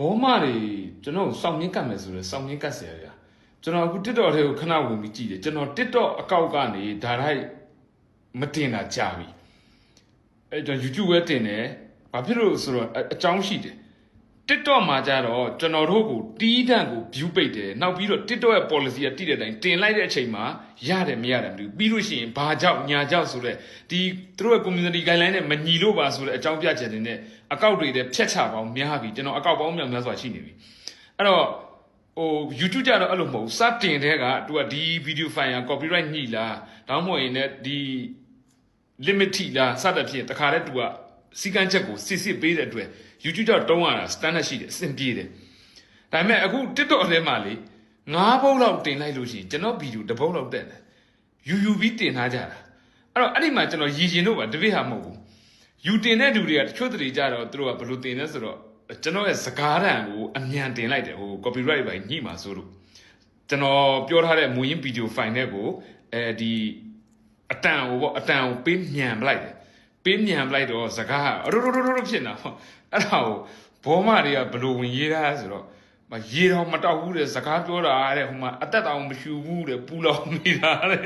ဘောမတွေကျွန်တော်စောင့်မြင့်ကတ်မယ်ဆိုတော့စောင့်မြင့်ကတ်ဆရာတွေကကျွန်တော်အခု TikTok ထဲကိုခဏဝင်ပြီးကြည့်တယ်ကျွန်တော် TikTok အကောင့်ကနေဒါတိုင်းမတင်တာကြာပြီအဲကျွန်တော် YouTube ပဲတင်တယ်ဘာဖြစ်လို့ဆိုတော့အကြောင်းရှိတယ် TikTok မှာကြတော့ကျွန်တော်တို့ကိုတီးတန့်ကို view ပိတ်တယ်နောက်ပြီးတော့ TikTok ရဲ့ policy ကတိတဲ့အတိုင်းတင်လိုက်တဲ့အချိန်မှာရတယ်မရတယ်မသိဘူးပြီးလို့ရှိရင်ဘာကြောင့်ညာကြောင့်ဆိုတော့ဒီသူတို့ရဲ့ community guideline နဲ့မညီလို့ပါဆိုတဲ့အကြောင်းပြချက်တွေနဲ့အကောက်တွေနဲ့ဖြတ်ချပေါင်းများပြီကျွန်တော်အကောက်ပေါင်းများများစွာရှိနေပြီအဲ့တော့ဟို YouTube ကြတော့အဲ့လိုမဟုတ်ဘူးစတင်တဲ့ကသူကဒီ video file က copyright ညှိလားဒါမှမဟုတ်ရင်လည်းဒီ limit ထိလားစသဖြင့်တခါတည်းသူက စီကန်းချက်ကိုစစ်စစ်ပေးတဲ့အတွက် YouTube ကြောင့်တုံးရတာ standard ရှိတယ်အဆင်ပြေတယ်ဒါပေမဲ့အခု TikTok ထဲမှာလေ၅ဘုတ်လောက်တင်လိုက်လို့ရှိရင်ကျွန်တော်ဗီဒီယိုတစ်ဘုတ်လောက်တက်တယ် UUV တင်ထားကြတာအဲ့တော့အဲ့ဒီမှာကျွန်တော်ရည်ရင်တော့ဗာတပည့်ဟာမဟုတ်ဘူးယူတင်တဲ့လူတွေကတချို့တတွေကြတော့သူတို့ကဘယ်လိုတင်လဲဆိုတော့ကျွန်တော်ရဲ့စကားတန်ကိုအမြန်တင်လိုက်တယ်ဟို copyright ပဲညှိမှာဆိုလို့ကျွန်တော်ပြောထားတဲ့မူရင်းဗီဒီယိုဖိုင်နဲ့ကိုအဲဒီအတန်ဟိုပေါ့အတန်ကိုပေးမြန်ပလိုက်တယ် ပေးမြန်ပလိုက်တော့စကားကရရရရဖြစ်နေတာပေါ့အဲ့ဒါကိုဘောမတွေကဘယ်လိုဝင်ရေးတာဆိုတော့မရေတော့မတောက်ဘူးတဲ့စကားပြောတာတဲ့ဟိုမှာအသက်တောင်မရှူဘူးတဲ့ပူလောင်နေတာတဲ့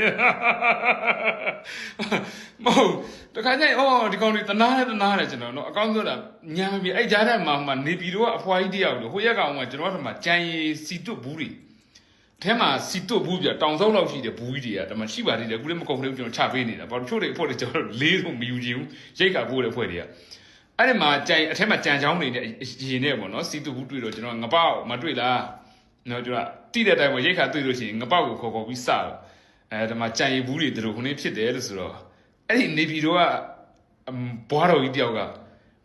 မဟုတ်တခါကျရင်အော်ဒီကောင်တွေတနာတယ်တနာတယ်ကျွန်တော်နော်အကောင်းဆုံးတာညာမပြီအဲ့ကြားထဲမှာမှနေပြည်တော်ကအဖွားကြီးတယောက်လို့ဟိုရက်ကောင်ကကျွန်တော်တို့ကကြံရည်စီတွတ်ဘူးတွေ အဲမှာစီတွတ်ဘူးပြတောင်စောက်လောက်ရှိတယ်ဘူးကြီးတွေကဒါမှရှိပါသေးတယ်အခုလည်းမကုန်သေးဘူးကျွန်တော်ချပေးနေတာဘာလို့ချို့တွေအဖို့တွေကျွန်တော်လေးဆုံးမယူချင်ဘူးရိတ်ခါဖို့တဲ့ဖွဲ့တွေကအဲ့ဒီမှာကြံအထက်မှာကြံချောင်းတွေနဲ့ရင်နဲ့ပေါ့နော်စီတွတ်ဘူးတွေ့တော့ကျွန်တော်ငပောက်မတွေ့လားနော်ကျွန်တော်တိတဲ့အတိုင်းမှာရိတ်ခါတွေ့လို့ရှိရင်ငပောက်ကိုခေါ်ခေါ်ပြီးစတော့အဲဒီမှာကြံရည်ဘူးတွေတို့ခုနေဖြစ်တယ်လို့ဆိုတော့အဲ့ဒီနေပြည်တော်ကဘွားတော်ကြီးတယောက်က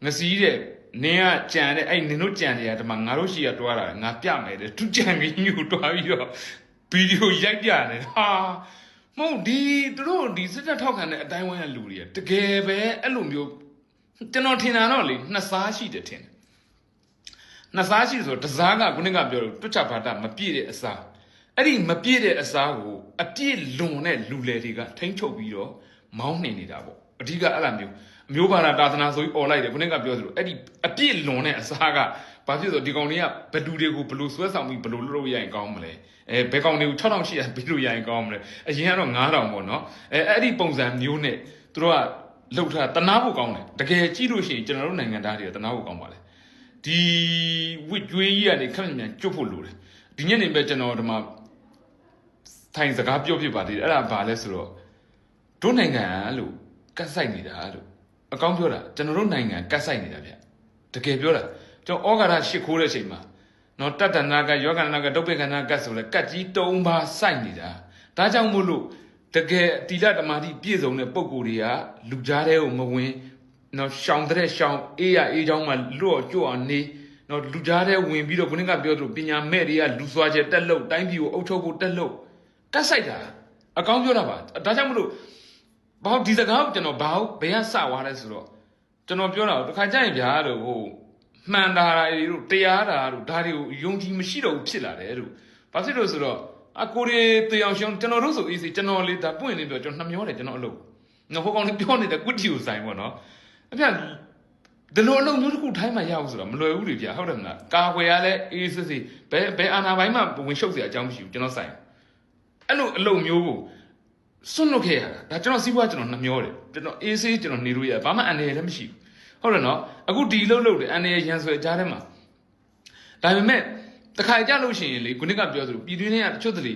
ငစီးတဲ့ နင်းကကြံတဲ့အဲ့နင်တို့ကြံနေတာဒီမှာငါတို့ရှိရတွားတာငါပြမယ်တဲ့သူကြံကြီးကိုတွားပြီးတော့ဗီဒီယိုရိုက်ပြတယ်ဟာမဟုတ်ဒီသူတို့ဒီစစ်တပ်ထောက်ခံတဲ့အတိုင်းဝိုင်းကလူတွေကတကယ်ပဲအဲ့လိုမျိုးကျွန်တော်ထင်တာတော့လေနှစ်စားရှိတယ်ထင်တယ်နှစ်စားရှိဆိုတော့တစားကခုနကပြောလို့တွတ်ချဘာတာမပြည့်တဲ့အစားအဲ့ဒီမပြည့်တဲ့အစားကိုအပြည့်လွန်တဲ့လူလေတွေကထိမ့်ချုပ်ပြီးတော့မောင်းနှင်နေတာပေါ့အဓိကအဲ့လိုမျိုးအ မျိုးဘာသာတာသနာဆိုပြီးអော်လိုက်တယ်ခုနကပြောသလိုအဲ့ဒီအပြည့်လွန်တဲ့အစားကဘာဖြစ်လို့ဒီကောင်တွေကဘဒူတွေကိုဘလို့ဆွဲဆောင်ပြီးဘလို့လုပ်လို့ရရင်ကောင်းမလဲအဲဘယ်ကောင်တွေကို6800ပြီးလို့ရရင်ကောင်းမလဲအရင်ကတော့9000ပေါ့နော်အဲအဲ့ဒီပုံစံမျိုးနဲ့သူတို့ကလှုပ်ထားတနာဖို့ကောင်းတယ်တကယ်ကြည့်လို့ရှိရင်ကျွန်တော်တို့နိုင်ငံသားတွေကတနာဖို့ကောင်းပါလေဒီဝစ်ကျွေးကြီးကနေခက်မြန်ကျွတ်ဖို့လိုတယ်ဒီညနေပဲကျွန်တော်ဒီမှာထိုင်စကားပြောဖြစ်ပါသေးတယ်အဲ့ဒါဘာလဲဆိုတော့တို့နိုင်ငံလို့ကတ်ဆိုင်နေတာလို့ အကောင်းပြောတာကျွန်တော်တို့နိုင်ငံကတ်ဆိုင်နေတာဗျတကယ်ပြောတာကျွန်တော်ဩဃာတရှစ်ခိုးတဲ့အချိန်မှာနော်တတ္တနာကယောဂနာကဒုပ္ပကနာကတ်ဆိုလဲကတ်ကြီး၃ပါးစိုက်နေတာဒါကြောင့်မို့လို့တကယ်တိလတမာတိပြည့်စုံတဲ့ပုံကိုယ်တွေကလူကြားတဲ့ကိုမဝင်နော်ရှောင်တဲ့ရှောင်အေးရအေးချောင်းမှာလွတ်ကြော့အောင်နေနော်လူကြားတဲ့ဝင်ပြီးတော့ခုနကပြောသလိုပညာမဲ့တွေကလူစွာချက်တက်လို့တိုင်းပြည်ကိုအုပ်ချုပ်ဖို့တက်လို့ကတ်ဆိုင်တာအကောင်းပြောတာပါဒါကြောင့်မလို့ ဘာဒီစကားကိုကျွန်တော်ဘာဘယ်ကစသွားလဲဆိုတော့ကျွန်တော်ပြောတာတခါကြရင်ဗျာတော့ဟိုမှန်တာတွေတို့တရားတာတို့ဒါတွေကိုယုံကြည်မရှိတော့ဘူးဖြစ်လာတယ်တို့ဘာဖြစ်လို့ဆိုတော့အကိုရီတေအောင်ရှောင်းကျွန်တော်တို့ဆိုအေးစီကျွန်တော်လေးဒါပွင့်နေပြောကျွန်တော်နှမျောတယ်ကျွန်တော်အလုပ်ငါဟိုကောင်လေးပြောနေတဲ့ကွတီကိုဆိုင်ပေါ့နော်အဖေဒီလိုအလုပ်မျိုးတစ်ခုထိုင်းမှာရအောင်ဆိုတော့မလွယ်ဘူးတွေဗျာဟုတ်တယ်မလားကာကွယ်ရလဲအေးစစ်စစ်ဘယ်ဘယ်အာနာပိုင်းမှာဝင်ရှုပ်เสียအကြောင်းမရှိဘူးကျွန်တော်ဆိုင်အဲ့လိုအလုပ်မျိုးကို စွန့်လွတ်ခဲ့ရတာဒါကျွန်တော်စီးပွားကျွန်တော်နှမျောတယ်ကျွန်တော်အေးဆေးကျွန်တော်နေလို့ရဘာမှအန္တရာယ်လည်းမရှိဘူးဟုတ်တယ်နော်အခုဒီလှုပ်လှုပ်တယ်အန္တရာယ်ရန်ဆွဲကြားထဲမှာဒါပေမဲ့တခါကြလို့ရှိရင်လေခုနကပြောသလိုပြည်တွင်းထဲကတချို့တလေ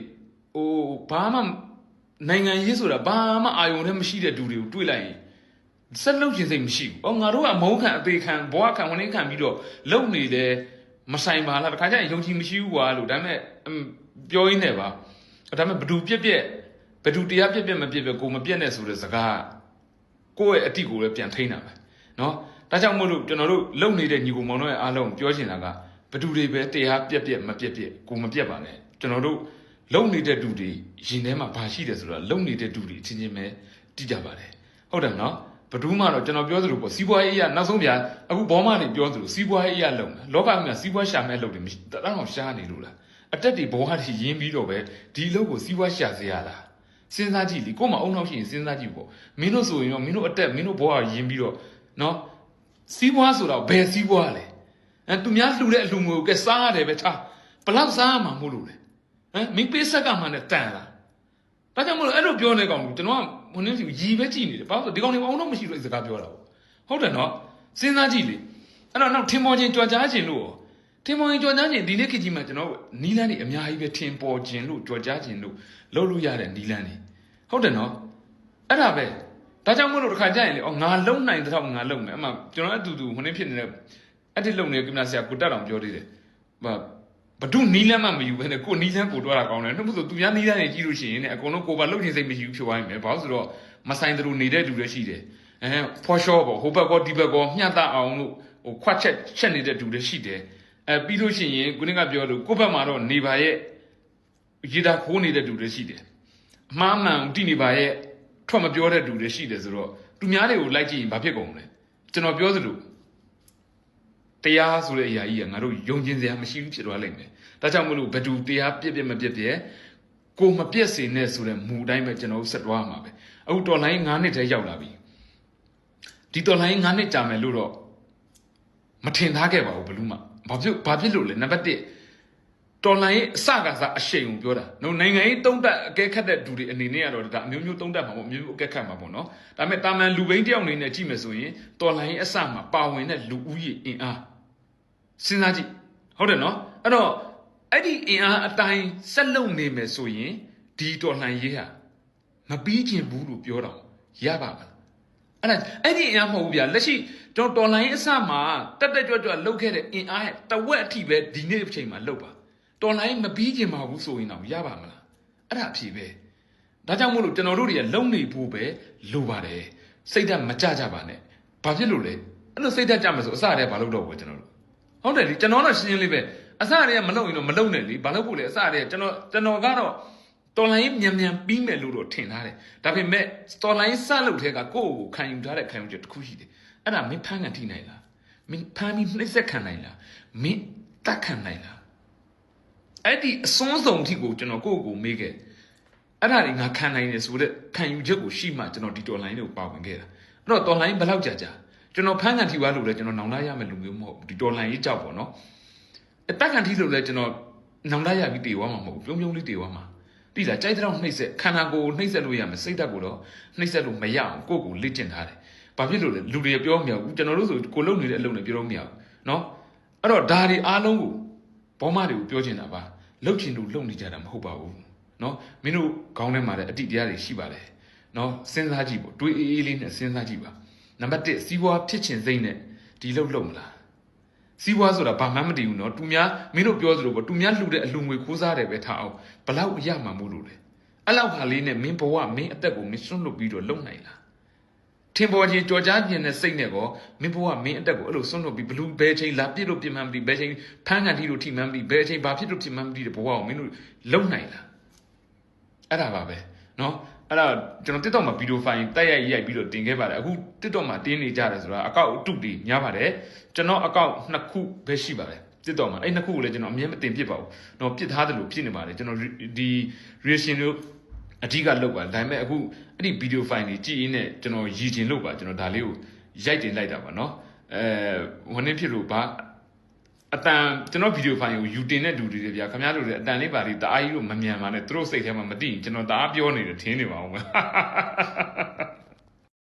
ဟိုဘာမှနိုင်ငံရေးဆိုတာဘာမှအာယုံနဲ့မရှိတဲ့သူတွေကိုတွေ့လိုက်ရင်ဆက်လုပ်ခြင်းစိတ်မရှိဘူး။အော်ငါတို့ကမုန်းခံအသေးခံဘဝခံဝင်နေခံပြီးတော့လုံနေတယ်မဆိုင်ပါလားတခါကျရင်ယုံကြည်မရှိဘူးကွာလို့ဒါပေမဲ့ပြောရင်းနဲ့ပါဒါပေမဲ့ဘဒူပြက်ပြက် ဘယ်သူတရားပြက်ပြက်မပြက်ပြက်ကိုမပြက်နဲ့ဆိုတဲ့စကားကိုယ့်ရဲ့အတိကိုလည်းပြန်ထိန်းတာပဲနော်ဒါကြောင့်မို့လို့ကျွန်တော်တို့လုံနေတဲ့ညီကိုမောင်တို့ရဲ့အားလုံးပြောချင်တာကဘသူတွေပဲတရားပြက်ပြက်မပြက်ပြက်ကိုမပြက်ပါနဲ့ကျွန်တော်တို့လုံနေတဲ့သူတွေရင်ထဲမှာဘာရှိတယ်ဆိုတာလုံနေတဲ့သူတွေချင်းချင်းပဲတိကြပါတယ်ဟုတ်တယ်နော်ဘဒူးမှတော့ကျွန်တော်ပြောသလိုပေါ့စီးပွားရေးအရနောက်ဆုံးပြန်အခုဘောမနေပြောသလိုစီးပွားရေးအရလုံလောကမှာစီးပွားရှာမဲ့လုံတွေတအားအောင်ရှားနေလို့လားအတက်တွေဘောဟာတွေရင်းပြီးတော့ပဲဒီလုံကိုစီးပွားရှာစေရလား စဉ်းစားကြည့်လေကို့မှာအုံနောက်ရှိရင်စဉ်းစားကြည့်ပေါ့မင်းတို့ဆိုရင်တော့မင်းတို့အတက်မင်းတို့ဘဝရင်းပြီးတော့နော်စီးပွားဆိုတော့ဘယ်စီးပွားလဲအဲသူများလှူတဲ့အလှူငွေကိုကဲစားရတယ်ပဲထားဘလောက်စားရမှာမို့လို့လဲဟမ်မင်းပေးဆက်ကမှနဲ့တန်လားဒါကြောင့်မို့လို့အဲ့လိုပြောနေကောင်ကျွန်တော်ကဟိုနေ့စီရီပဲကြည့်နေတယ်ဘာလို့လဲဒီကောင်တွေဘာလို့မရှိလို့ဒီစကားပြောတာဟုတ်တယ်နော်စဉ်းစားကြည့်လေအဲ့တော့နောက်ထင်ပေါ်ခြင်းကြွားကြားခြင်းလို့ ရောထင်ပေါ်ခြင်းကြွားကြားခြင်းဒီနေ့ခေတ်ကြီးမှာကျွန်တော်နီလန်းတွေအများကြီးပဲထင်ပေါ်ခြင်းလို့ကြွားကြားခြင်းလို့လုပ်လို့ရတဲ့နီလန်းတွေဟုတ်တယ်နော်အဲ့ဒါပဲဒါကြောင့်မို့လို့တစ်ခါကြာရင်လေအော်ငါလုံနိုင်တဲ့တော့ငါလုံမယ်အမှကျွန်တော်အတူတူဟိုနေ့ဖြစ်နေတဲ့အဲ့ဒီလုံနေတဲ့ကင်မရာဆရာကိုတက်အောင်ပြောသေးတယ်ဘာဘဒုနီလန်းမှမယူဘဲနဲ့ကိုနီလန်းကိုတွားတာကောင်းတယ်နှုတ်ဆိုသူများနီလန်းတွေကြည့်လို့ရှိရင်လည်းအကုန်လုံးကိုပါလုံခြင်းစိတ်မရှိဘူးဖြစ်သွားရင်ပဲဘာလို့ဆိုတော့မဆိုင်သူနေတဲ့လူတွေရှိတယ်အဲဖော်ရှော့ပေါ့ဟိုဘက်ကောဒီဘက်ကောမျှတအောင်လို့ဟိုခွတ်ချက်ချက်နေတဲ့လူတွေရှိတယ် အဲပြီးလို့ရှိရင်ခုနကပြောလို့ကိုယ့်ဘက်မှာတော့နေပါရဲ့ရေတာခိုးနေတဲ့လူတွေရှိတယ်အမှားမှန်တိနေပါရဲ့ထွက်မပြောတဲ့လူတွေရှိတယ်ဆိုတော့သူများတွေကိုလိုက်ကြည့်ရင်ဘာဖြစ်ကုန်လဲကျွန်တော်ပြောသလိုတရားဆိုတဲ့အရာကြီးကငါတို့ယုံကျင်စရာမရှိဘူးဖြစ်သွားလိမ့်မယ်ဒါကြောင့်မလို့ဘသူတရားပြည့်ပြည့်မပြည့်ပြည့်ကိုမပြည့်စင်နဲ့ဆိုတဲ့မူတိုင်းပဲကျွန်တော်တို့ဆက်သွားမှာပဲအခုတော်လိုင်း9နှစ်တည်းရောက်လာပြီဒီတော်လိုင်း9နှစ်ကြာမယ်လို့တော့ မထင်သားခဲ့ပါဘူးဘလူးမှဘာဖြစ်ဘာဖြစ်လို့လဲနံပါတ်1တော်လိုင်းရဲ့အစကစားအရှိန်ကိုပြောတာနော်နိုင်ငံရေးတုံးတက်အကဲခတ်တဲ့လူတွေအနေနဲ့ကတော့ဒါအမျိုးမျိုးတုံးတက်မှာပေါ့အမျိုးမျိုးအကဲခတ်မှာပေါ့နော်ဒါပေမဲ့တာမန်လူဘိန်းတယောက်အနေနဲ့ကြည့်မယ်ဆိုရင်တော်လိုင်းရဲ့အစမှာပါဝင်တဲ့လူဦးရေအင်အားစဉ်းစားကြည့်ဟုတ်တယ်နော်အဲ့တော့အဲ့ဒီအင်အားအတိုင်းဆက်လုံနေမယ်ဆိုရင်ဒီတော်လှန်ရေးဟာမပြီးကျင်ဘူးလို့ပြောတော့ရပါမလားအဲ့ဒါအဲ့ဒီအင်အားမဟုတ်ဘူးဗျာလက်ရှိ ကျွန်တော်တော်လှန်ရေးအစမှာတက်တက်ကြွကြွလှုပ်ခဲ့တဲ့အင်အားရဲ့တဝက်အထိပဲဒီနေ့အချိန်မှာလှုပ်ပါတော်လှန်ရေးမပြီးကျင်ပါဘူးဆိုရင်တော့ရပါမလားအဲ့ဒါအဖြစ်ပဲဒါကြောင့်မို့လို့ကျွန်တော်တို့တွေကလုံနေဖို့ပဲလိုပါတယ်စိတ်ဓာတ်မကြကြပါနဲ့ဘာဖြစ်လို့လဲအဲ့လိုစိတ်ဓာတ်ကြမှာဆိုအစတည်းဘာလုပ်တော့ဘူးကျွန်တော်တို့ဟုတ်တယ်လေကျွန်တော်တော့ရှင်းရှင်းလေးပဲအစတည်းကမလုပ်ရင်တော့မလုပ်နဲ့လေဘာလို့ဖို့လဲအစတည်းကကျွန်တော်ကျွန်တော်ကတော့တော်လိုင်းမြန်မြန်ပြီးမယ်လို့တော့ထင်ထားတယ်ဒါပေမဲ့တော်လိုင်းစလုပ်တဲ့ကကိုယ့်ကိုခံယူထားတဲ့ခံယူချက်တစ်ခုရှိတယ် အဲ့ဒါမင်းဖမ်းကန်ထိနိုင်လားမင်းဖမ်းပြီးနှိမ့်ဆက်ခံနိုင်လားမင်းတတ်ခံနိုင်လားအဲ့ဒီအစွန်းဆုံးအထိကိုကျွန်တော်ကိုယ့်ကိုမေးခဲ့အဲ့ဒါတွေငါခံနိုင်တယ်ဆိုတဲ့ခံယူချက်ကိုရှိမှကျွန်တော်ဒီတော်လိုင်းကိုပါဝင်ခဲ့တာအဲ့တော့တော်လိုင်းဘယ်လောက်ကြာကြာကျွန်တော်ဖမ်းကန်ထိသွားလို့လဲကျွန်တော်နောင်လာရမယ်လူမျိုးမဟုတ်ဘူးဒီတော်လိုင်းရေးကြောက်ပေါ့နော်အတက်ခံထိလို့လဲကျွန်တော်နောင်တရပြီးတေသွားမှာမဟုတ်ဘူးပြုံးပြုံးလေးတေသွားမှာတိလားကြိုက်တဲ့တော့နှိမ့်ဆက်ခန္ဓာကိုယ်နှိမ့်ဆက်လို့ရမယ်စိတ်ဓာတ်ကိုတော့နှိမ့်ဆက်လို့မရအောင်ကိုယ့်ကိုလေ့ကျင့်ထားတယ် ဘာဖြစ်လို့လဲလူတွေပြောမရဘူးကျွန်တော်တို့ဆိုကိုလုံနေတဲ့အလုပ်နဲ့ပြောလို့မရဘူးเนาะအဲ့တော့ဒါတွေအားလုံးကိုဘောမတွေကိုပြောချင်တာပါလှုပ်ချင်လို့လှုပ်နေကြတာမဟုတ်ပါဘူးเนาะမင်းတို့ခေါင်းထဲမှာလည်းအတိတရားတွေရှိပါတယ်เนาะစဉ်းစားကြည့်ပေါ့တွေးအေးအေးလေးနဲ့စဉ်းစားကြည့်ပါနံပါတ်1စီးပွားဖြစ်ချင်စိမ့်နဲ့ဒီလှုပ်လှုပ်မလား စီးပွားဆိုတာဘာမှမတည်ဘူးเนาะသူများမင်းတို့ပြောသလိုပေါ့သူများလှူတဲ့အလှူငွေခိုးစားတယ်ပဲထားအောင်ဘလောက်ရမှာမို့လို့လဲအဲ့လောက်ဟာလေးနဲ့မင်းဘဝမင်းအသက်ကိုမင်းစွန့်လွတ်ပြီးတော့လုံနိုင်လား ထင်ပေါ်ခြင်းကြော်ကြားခြင်းနဲ့စိတ်နဲ့ကောမင်းဘဝမင်းအတက်ကိုအဲ့လိုဆွန့်လွတ်ပြီးဘလူးဘဲချင်းလာပြစ်လို့ပြစ်မှန်းမသိဘဲချင်းဖမ်းကန်ထီလို့ထိမှန်းမသိဘဲချင်းဘာဖြစ်လို့ဖြစ်မှန်းမသိတဲ့ဘဝကိုမင်းတို့လုံနိုင်လားအဲ့ဒါပါပဲနော်အဲ့ဒါကျွန်တော် TikTok မှာဗီဒီယိုဖိုင်တိုက်ရိုက်ရိုက်ပြီးတော့တင်ခဲ့ပါတယ်အခု TikTok မှာတင်းနေကြတယ်ဆိုတာအကောင့်အတုတွေများပါတယ်ကျွန်တော်အကောင့်နှစ်ခုပဲရှိပါတယ် TikTok မှာအဲ့နှစ်ခုကိုလည်းကျွန်တော်အမြဲမတင်ပြစ်ပါဘူးနော်ပြစ်ထားတယ်လို့ဖြစ်နေပါတယ်ကျွန်တော်ဒီ reaction တွေ အဓိကလောက်ပါဒါပေမဲ့အခုအဲ့ဒီဗီဒီယိုဖိုင်တွေကြည့်ရင်းနဲ့ကျွန်တော်ရည်ချင်လို့ပါကျွန်တော်ဒါလေးကိုရိုက်တင်လိုက်တာပါเนาะအဲဝန်နေဖြစ်လို့ဘာအတန်ကျွန်တော်ဗီဒီယိုဖိုင်ကိုယူတင်တဲ့လူတွေတွေဗျာခင်ဗျားတို့တွေအတန်လေးပါလေးတအားကြီးလို့မမြန်ပါနဲ့သူတို့စိတ်ထဲမှာမသိရင်ကျွန်တော်တအားပြောနေတယ်ထင်းနေပါဦးမယ်